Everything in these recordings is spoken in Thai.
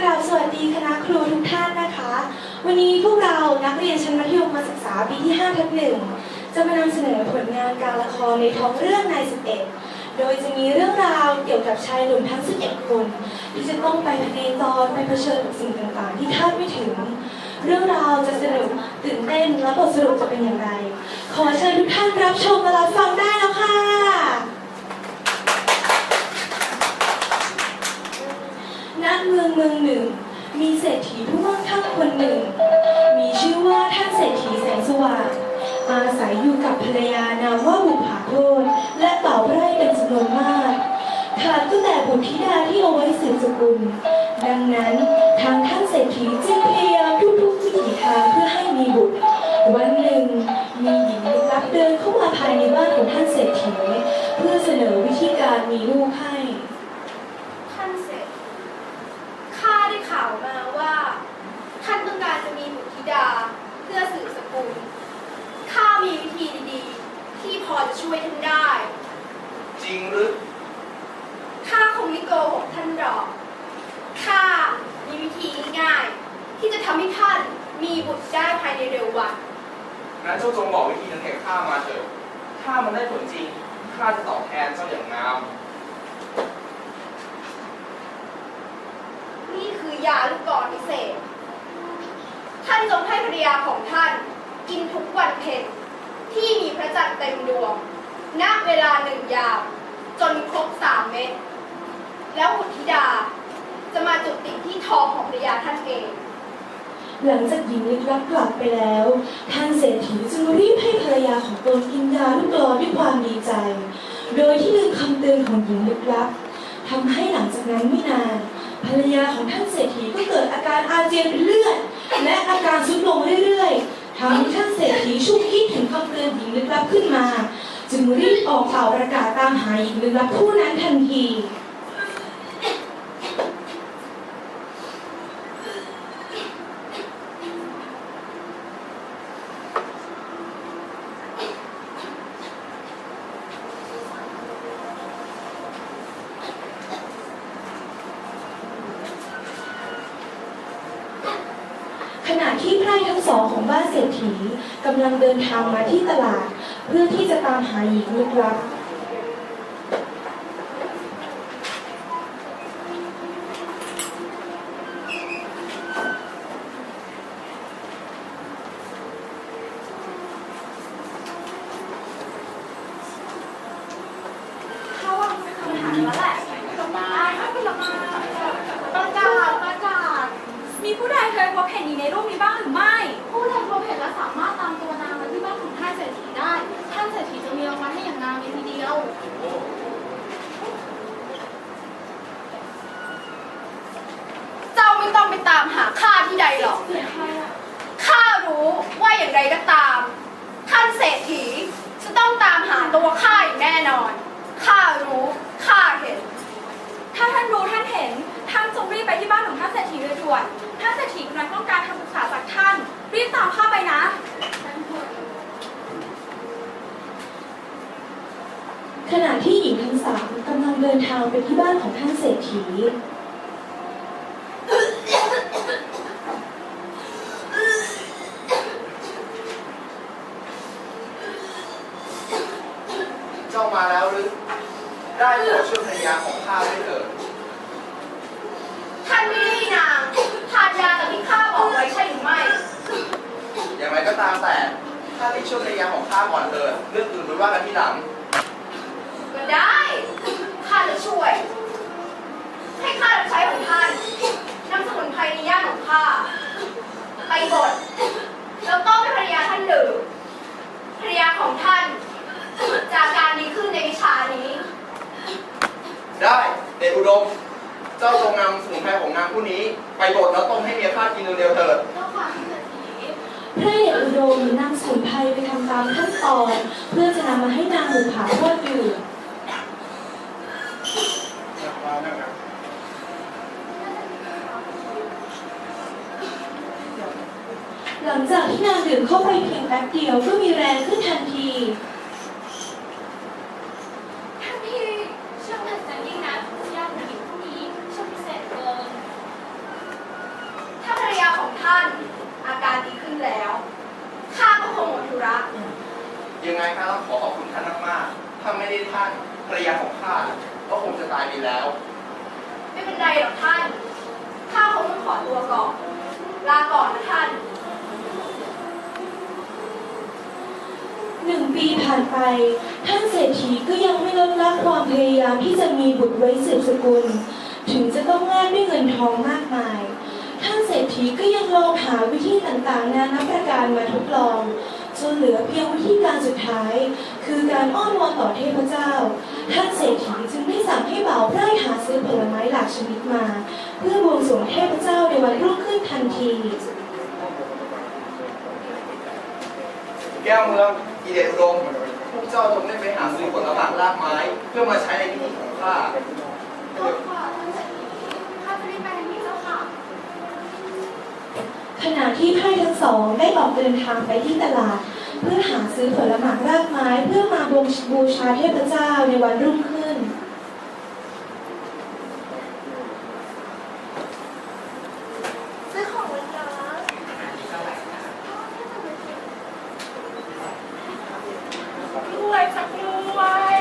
กราบสวัสดีคณะครูทุกท่านนะคะ วันนี้พวกเรานักเรียนชั้นมัธยมศึกษาปีที่5ทับหนึ่งจะมานำเสนอผลงานการละครในท้องเรื่องนาย11โดยจะมีเรื่องราวเกี่ยวกับชายหนุ่มทั้ง11คน ที่จะต้องไปพเนจรไปเผชิญกับสิ่งต่างๆ ที่คาดไม่ถึง เรื่องราวจะสนุกตื่นเต้นและบทสรุปจะเป็นอย่างไร ขอเชิญทุกท่านรับชมและรับฟังได้แล้วค่ะ ณเมืองเมืองหนึ่ง มีเศรษฐีผู้มั่งคั่งคนหนึ่ง มีชื่อว่าท่านเศรษฐีแสงสว่างอาศัยอยู่กับภรรยานามว่าบุภาโคตและเต่าไร่เป็นจำนวนมากขาดก็แต่บุตรธิดาที่เอาไว้สืบสกุล ดังนั้นทางท่านเศรษฐีจึงพยายามทุกๆวิถีทางเพื่อให้มีบุตร วันหนึ่ง มีหญิงลึกลับเดินเข้ามาภายในบ้านของท่านเศรษฐี เพื่อเสนอวิธีการมีลูกให้ ท่านเสร็จ ข้าได้ข่าวมาว่า ท่านต้องการจะมีบุตรธิดาเพื่อสืบสกุล ข้ามีวิธีดีๆ ที่พอจะช่วยท่านได้ จริงหรือ ข้าคงไม่โกหกท่านหรอก ข้ามีวิธีง่ายๆที่จะทำให้ท่านมีบุตรได้ภายในเร็ววัน งั้นเจ้าจงบอกวิธีนั้นแก่ข้ามาเถิดถ้ามันได้ผลจริง ข้าจะตอบแทนเจ้าอย่างงาม นี่คือยาลูกกรอนพิเศษ ท่านจงให้ภรรยาของท่าน กินทุกวันเพ็ญที่มีพระจันทร์เต็มดวง ณเวลาหนึ่งยาม จนครบสามเม็ดแล้วบุตรธิดา จะมาจุดติที่ท้องของภรรยาท่านเอง หลังจากหญิงลึกลับกลับไปแล้ว ท่านเศรษฐีจึงรีบให้ภรรยาของตนกินยาลูกกรอนด้วยความดีใจ โดยที่ลืมคำเตือนของหญิงลึกลับทำให้หลังจากนั้นไม่นาน ภรรยาของท่านเศรษฐีก็เกิดอาการอาเจียนเป็นเลือด และอาการทรุดลงเรื่อยๆทำให้ท่านเศรษฐีชุกคิดถึงคำเตือนหญิงลึกลับขึ้นมา จึงรีบออกเป่าประกาศตามหาหญิงลึกลับผู้นั้นทันทีขณะที่ไพร่ทั้งสองของบ้านเศรษฐีกำลังเดินทางมาที่ตลาด เพื่อที่จะตามหาหญิงลึกลับ ข้าว่ามันเป็นคำถามแล้วแหละลงมาให้ไปลงมาประกาศประกาศ มีผู้ใดเคยพบเห็นหญิงในรูปนี้บ้างหรือไม่ ผู้ใดพบเห็นและสามารถตามตัวนางมาที่บ้านของท่านเศรษฐีได้ ท่านเศรษฐีจะมีรางวัลให้อย่างนางเพียงทีเดียว เจ้าไม่ ตามหาข้าที่ใดหรอก ข้ารู้ว่าอย่างไรก็ตาม ท่านเศรษฐีจะต้องตามหาตัวข้าอย่างแน่นอน ข้ารู้ข้าเห็น ถ้าท่านรู้ท่านเห็น ท่านจงรีบไปที่บ้านของท่านเศรษฐีโดยด่วนท่านเศรษฐีกำลังต้องการคำปรึกษาจากท่าน รีบตามข้าไปนะขณะที่หญิงทั้งสามกำลังเดินทางไปที่บ้านของท่านเศรษฐี เจ้ามาแล้วหรือ ได้โปรดช่วยภรรยาของข้าด้วยเถิดท่านไม่ได้ให้นางทานยาตามที่ข้าบอกไว้ใช่หรือไม่ อย่างไรก็ตามแต่ข้าได้ช่วยภรรยาของข้าก่อนเถิดเรื่องอื่นไปว่ากันที่หลัง ก็ได้ ข้าจะช่วย ให้ข้ารับใช้ของท่านนำสมุนไพรในย่านของข้า ไปบดแล้วต้มให้ภรรยาท่านดื่มภรรยาของท่าน จากการดีขึ้นในวิชานี้ ได้เดชอุดม เจ้าจงนำสมุนไพรของนางผู้นี้ ไปบดแล้วต้มให้เมียข้ากินเร็วๆเถิดเจ้าค่ะท่านเศรษฐีพระเอกอุดมนำสมุนไพรไปทำตามขั้นตอน เพื่อจะนำมาให้นางบุภาโคตดื่มหลังจากที่นางดื่มเข้าไปเพียงแป๊บเดียวก็มีแรงขึ้นทันทีานพี่ช่างเหมือนจะยิ่งนะยาผู้หญิงผู้นี้ช่างพิเศษเกิน ท่านอาการดีขึ้นแล้ว ข้าก็คงหมดธุระ ยังไง ข้าต้องขอขอบคุณท่านมากๆ ถ้าไม่ได้ท่านภรรยาของข้าก็คงจะตายไปแล้ว ไม่เป็นไรหรอกท่าน ข้าคงต้องขอตัวก่อน ลาก่อนนะท่าน หนึ่งปีผ่านไป ท่านเศรษฐีก็ยังไม่ลดละความพยายามที่จะมีบุตรไว้สืบสกุล ถึงจะต้องแลกด้วยเงินทองมากมาย ท่านเศรษฐีก็ยังลองหาวิธีต่างๆ นานาประการมาทดลอง จนเหลือเพียงวิธีการสุดท้าย คือการอ้อนวอนต่อเทพเจ้า ท่านเศรษฐีจึงได้สั่งให้บ่าวไร่หาซื้อผลไม้หลากชนิดมา เพื่อบวงสรวงเทพเจ้าในวันรุ่งขึ้นทันที แก้วเมืองอีเดชอุดมพวกเจ้าจงได้ไปหาซื้อผลไม้รากไม้ เพื่อมาใช้ในพิธีของข้า เจ้าค่ะท่านเศรษฐีข้าจะรีบไปทันทีเจ้าค่ะ ขณะที่ไพ่ทั้งสองได้ออกเดินทางไปที่ตลาด เพื่อหาซื้อผลไม้รากไม้เพื่อมาบงบูชาเทพเจ้าในวันรุ่งขึ้น ซื้อของวันละ กล้วยสักกล้วย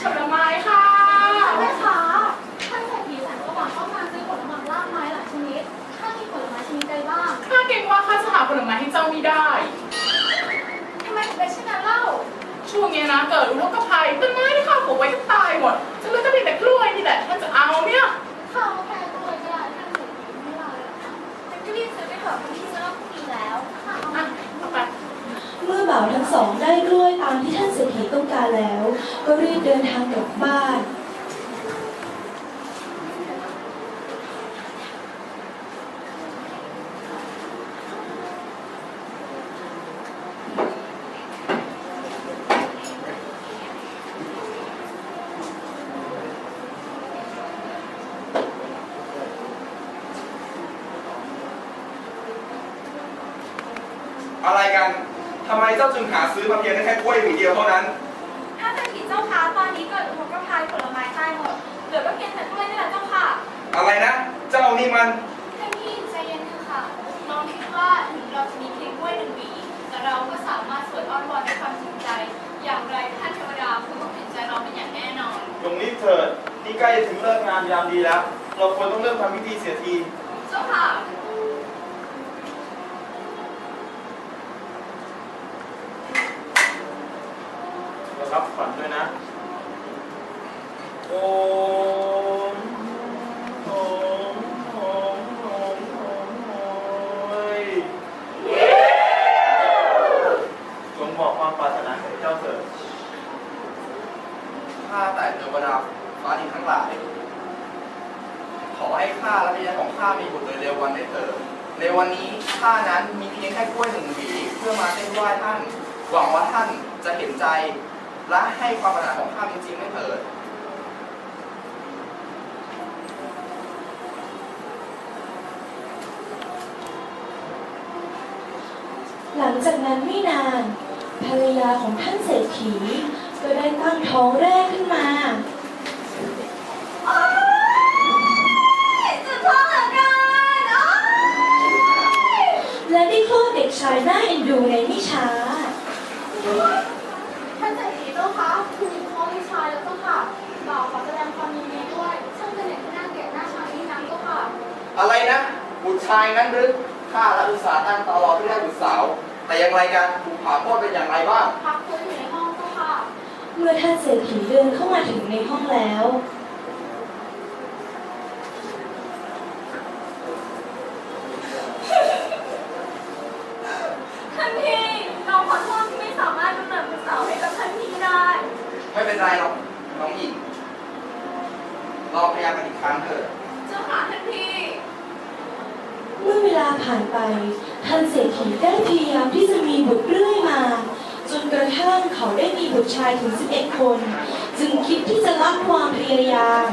ผลไม้ค่ะ แม่ค้าท่านเศรษฐีแสนสว่างต้องการซื้อผลไม้รากไม้หลายชนิดท่านมีผลไม้ชนิดใดบ้าง ข้าเกรงว่าข้าจะหาผลไม้ให้เจ้าไม่ได้ ทำไมถึงเป็นเช่นนั้นเล่า ช่วงนี้นะเกิดอุทกภัยต้นไม้ที่ข้าปลูกไว้ก็ตายหมดจะเหลือก็มีแต่กล้วยนี่แหละถ้าจะเอาเนี่ย ข้าวแพงด้วยก็ได้ท่านเศรษฐีไม่ว่าเลยฉันก็รีบซื้อไปเถอะคนที่จะเริ่มพรุ่งนี้แล้วข้าเอา อะ มา เอาไป เมื่อบ่าวทั้งสองได้กล้วยตามที่ท่านเศรษฐีต้องการแล้ว ก็รีบเดินทางกลับบ้าน อะไรกันทำไมเจ้าจึงหาซื้อมาเพียงแค่กล้วยหวีเดียวเท่านั้น ถ้าเศรษฐีเจ้าค้าตอนนี้เกิดอุทกภัยผลไม้ตายหมดเหลือก็เพียงแต่กล้วยนี่แหละเจ้าค่ะอะไรนะ เจ้านี่มันท่านพี่ใจเย็นเถอะค่ะ น้องคิดว่าถึงเราจะมีเพียงกล้วยหนึ่งหวีแต่เราก็สามารถสวยอ้อนวอนด้วยความจริงใจ อย่างไรท่านเทวดาคงต้องเห็นใจเราเป็นอย่างแน่นอน ตรงนี้เถิดนี่ใกล้จะถึงเลิกงานยามดีแล้ว เราควรต้องเริ่มทำพิธีเสียที เจ้าค่ะ เรารับขวัญด้วยนะ โอมโอมโอมโอมโอมโอ้ยจงบอกความปรารถนาของเจ้าเถิดข้าแต่เทวดาฟ้าดินทั้งหลาย ขอให้ข้าและภรรยาของข้ามีบุตรโดยเร็ววันได้เถิดในวันนี้ข้านั้นมีเพียงแค่กล้วยหนึ่งหวีเพื่อมาเส้นไหว้ท่าน หวังว่าท่านจะเห็นใจ และให้ความปรารถนาของข้าเป็นจริงไม่เถิดหลังจากนั้นไม่นาน ภรรยาของท่านเศรษฐี ก็ได้ตั้งท้องแรกขึ้นมาสุดท้องเหลือเกินโอ๊ยและได้คลอดเด็กชายน่าเอ็นดูในไม่ช้า ค่ะบ่าวขอแสดงความยินดีด้วยช่างเป็นเด็กที่น่าเกลียดน่าชังนี่นักเจ้าค่ะอะไรนะบุตรชายนั้นหรือข้าและอุตสาห์ตั้งตารอเพื่อได้บุตรสาว แต่อย่างไรกันถูกผ่าโทษเป็นอย่างไรบ้างพักฟื้นอยู่ในห้องเจ้าค่ะ เมื่อท่านเศรษฐีเดินเข้ามาถึงในห้องแล้ว ท่านพี่เราขอโทษที่ไม่สามารถกำเนิดบุตรสาวให้กับท่านพี่ได้ ไม่เป็นไรหรอกน้องหญิง ลองพยายามกันอีกครั้งเถอะเจ้าค่ะท่านพี่ เมื่อเวลาผ่านไป ท่านเศรษฐีได้พยายามที่จะมีบุตรเรื่อยมา จนกระทั่งเขาได้มีบุตรชายถึง 11 คน จึงคิดที่จะละความพยายาม